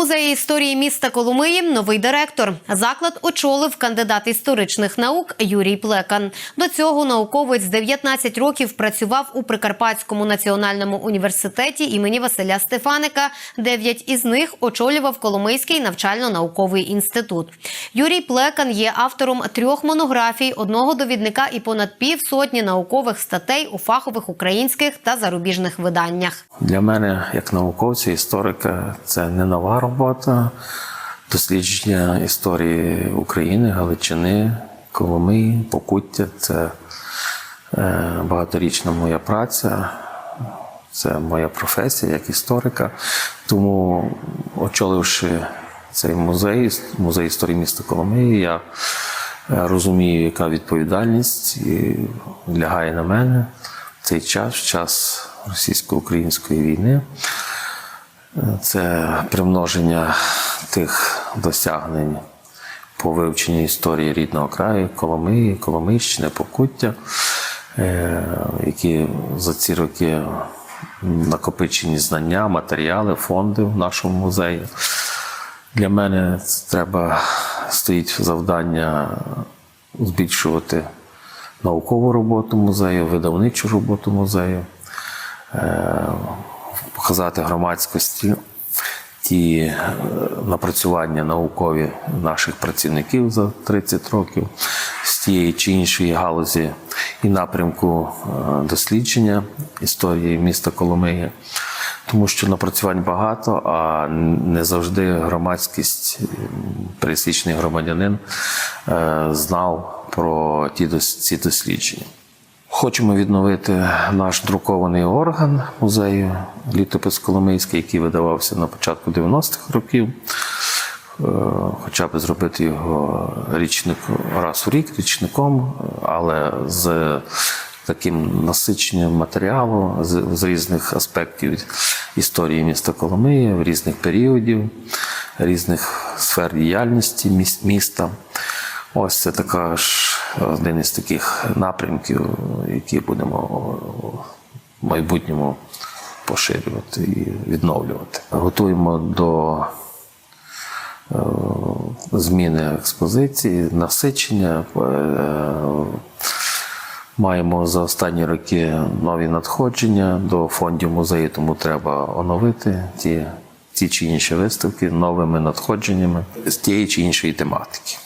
музеї історії міста Коломиї новий директор. Заклад очолив кандидат історичних наук Юрій Плекан. До цього науковець 19 років працював у Прикарпатському національному університеті імені Василя Стефаника. Дев'ять із них очолював Коломийський навчально-науковий інститут. Юрій Плекан є автором трьох монографій, одного довідника і понад півсотні наукових статей у фахових українських та зарубіжних виданнях. Для мене, як науковця, історика, це не нова робота. Дослідження історії України, Галичини, Коломиї, Покуття це е, багаторічна моя праця, це моя професія як історика. Тому, очоливши цей музей, музей історії міста Коломиї, я е, розумію, яка відповідальність лягає на мене в цей час, в час російсько-української війни. Це примноження тих досягнень по вивченню історії рідного краю, Коломиї, Коломийщини, Покуття, е, які за ці роки накопичені знання, матеріали, фонди в нашому музеї. Для мене треба стоїть завдання збільшувати наукову роботу музею, видавничу роботу музею, показати громадськості ті е, напрацювання наукові наших працівників за 30 років з тієї чи іншої галузі і напрямку е, дослідження історії міста Коломиї. Тому що напрацювань багато, а не завжди громадськість, пересічний громадянин е, знав про ті ці дослідження. Хочемо відновити наш друкований орган музею літопис Коломийський, який видавався на початку 90-х років. Е, Хоча б зробити його річник раз у рік, річником, але з таким насиченням матеріалу з, з різних аспектів історії міста Коломиї, в різних періодів, різних сфер діяльності міста. Ось це також один із таких напрямків, які будемо в майбутньому поширювати і відновлювати. Готуємо до е, зміни експозиції, насичення. Е, Маємо за останні роки нові надходження до фондів музею, тому треба оновити ті, ті чи інші виставки новими надходженнями з тієї чи іншої тематики.